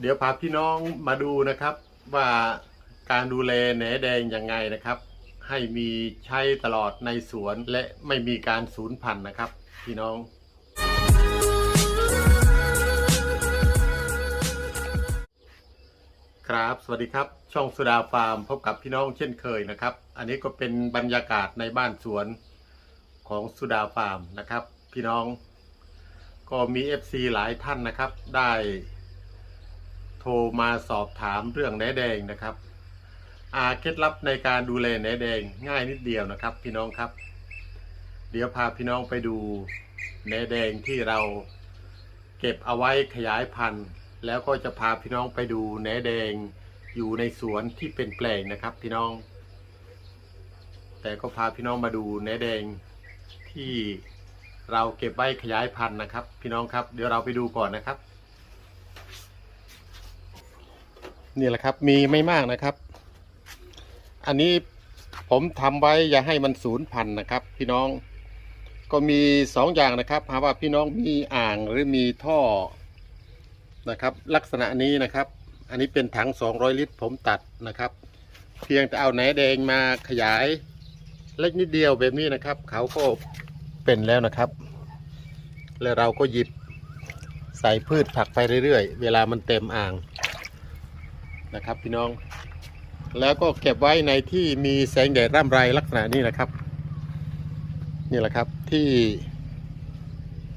เดี๋ยวพาพี่น้องมาดูนะครับว่าการดูแลแหนแดงยังไงนะครับ ให้มีใช้ตลอดในสวนและไม่มีการสูญพันธุ์นะครับ พี่น้อง ครับสวัสดีครับ ช่องสุดาฟาร์มพบกับพี่น้องเช่นเคยนะครับ อันนี้ก็เป็นบรรยากาศในบ้านสวนของสุดาฟาร์มนะครับ พี่น้องก็มี FC หลายท่านนะครับได้ โทรมาสอบถามเรื่องแหนแดงนะครับอาเคล็ดลับในการดูแลแหนแดงง่ายนิดเดียวนะครับ พี่น้องครับ เดี๋ยวพาพี่น้องไปดูแหนแดงที่เราเก็บเอาไว้ขยายพันธุ์ แล้วก็จะพาพี่น้องไปดูแหนแดงอยู่ในสวนที่เป็นแปลงนะครับ พี่น้อง แต่ก็พาพี่น้องมาดูแหนแดงที่เราเก็บไว้ขยายพันธุ์นะครับ พี่น้องครับเดี๋ยวเราไปดูก่อนนะครับ นี่แหละครับ มีไม่มากนะครับ อันนี้ผมทำไว้อย่าให้มันสูญพันธุ์นะครับ พี่น้องก็มีสองอย่างนะครับหาว่าพี่น้องมีอ่างหรือมีท่อนะครับ ลักษณะนี้นะครับ อันนี้เป็นถัง 200 ลิตร ผมตัดนะครับ เพียงแต่เอาแหนแดงมาขยายเล็กนิดเดียวแบบนี้นะครับ เขาก็เป็นแล้วนะครับ แล้วเราก็หยิบใส่พืชผักไปเรื่อยๆ เวลามันเต็มอ่าง นะครับพี่น้อง แล้วก็เก็บไว้ในที่มีแสงแดดร่ำไรลักษณะนี้นะครับ นี่แหละครับที่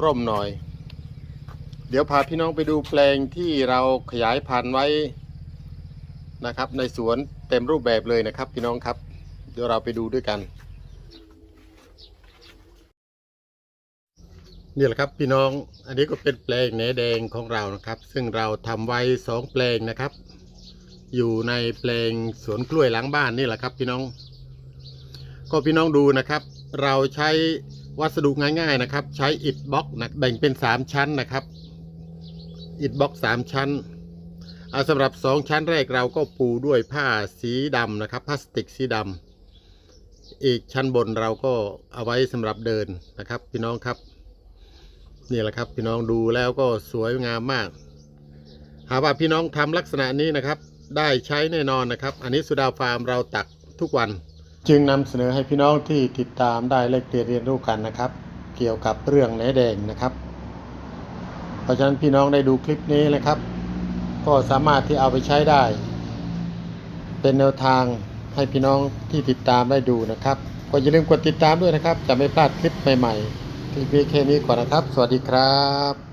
ร่มหน่อย เดี๋ยวพาพี่น้องไปดูแปลงที่เราขยายพันธุ์ไว้นะครับ ในสวนเต็มรูปแบบเลยนะครับ พี่น้องครับ เดี๋ยวเราไปดูด้วยกัน นี่แหละครับพี่น้องอันนี้ก็เป็นแปลงแหนแดงของเรานะครับ ซึ่งเราทำไว้สองแปลงนะครับ อยู่ในแปลงสวนกล้วยหลังบ้านนี่แหละครับพี่น้อง ก็พี่น้องดูนะครับ เราใช้วัสดุง่ายๆนะครับ ใช้อิฐบล็อกนะแบ่งเป็น 3 ชั้นนะครับอิฐบล็อก3 ชั้นเอาสำหรับ 2 ชั้นแรกเราก็ปูด้วยผ้าสีดำนะครับพลาสติกสีดำอีกชั้นบนเราก็เอาไว้สำหรับเดินนะครับ พี่น้องครับนี่แหละครับพี่น้องดูแล้วก็สวยงามมาก หากว่าพี่น้องทำลักษณะนี้นะครับ ได้ใช้แน่นอนนะครับ อันนี้สุดาฟาร์มเราตักทุกวัน จึงนำเสนอให้พี่น้องที่ติดตามได้เลกเรียนเรียนรู้กันนะครับ เกี่ยวกับเรื่องแหนแดงนะครับ เพราะฉะนั้นพี่น้องได้ดูคลิปนี้นะครับ ก็สามารถที่เอาไปใช้ได้ เป็นแนวทางให้พี่น้องที่ติดตามได้ดูนะครับ ก็อย่าลืมกดติดตามด้วยนะครับ จะไม่พลาดคลิปใหม่ๆคลิปนี้แค่นี้ก่อนนะครับ สวัสดีครับ